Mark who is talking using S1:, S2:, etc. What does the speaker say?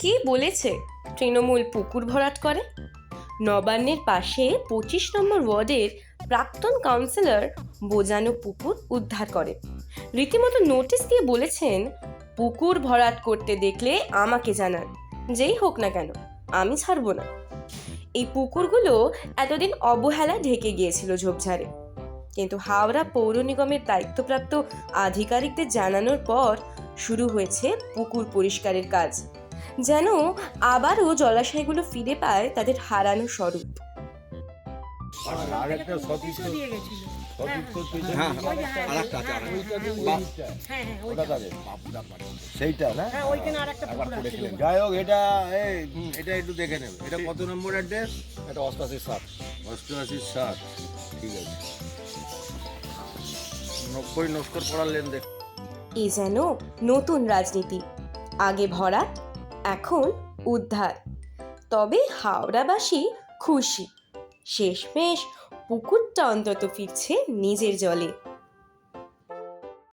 S1: কে বলেছে তৃণমূল পুকুর ভরাট করে? নবান্নের পাশে পঁচিশ নম্বর ওয়ার্ডের প্রাক্তন কাউন্সিলর বোজানো পুকুর উদ্ধার করে। রীতিমতো নোটিশ দিয়ে বলেছেন, পুকুর ভরাট করতে দেখলে আমাকে জানান, যেই হোক না কেন, আমি ছাড়বো না। এই পুকুরগুলো এতদিন অবহেলা ঢেকে গিয়েছিল ঝোপঝাড়ে। কিন্তু হাওড়া পৌর নিগমের দায়িত্বপ্রাপ্ত আধিকারিকদের জানানোর পর শুরু হয়েছে পুকুর পরিষ্কারের কাজ। যেন আবারও জলাশয়গুলো ফিরে পায় তাদের হারানো স্বরূপ।
S2: সেইটা না। যাই হোক এটা এটা একটু দেখে নেবে। এটা কত নম্বর অ্যাড্রেস?
S3: এটা সাত।
S2: অষ্টআশি ঠিক আছে। নব্বই নস্কর পড়ার লেন দেখ
S1: এ যেন নতুন রাজনীতি। আগে ভরাট এখন উদ্ধার। তবে হাওড়াবাসী খুশি। শেষমেশ পুকুরটা অন্তত ফিরছে নিজের জলে।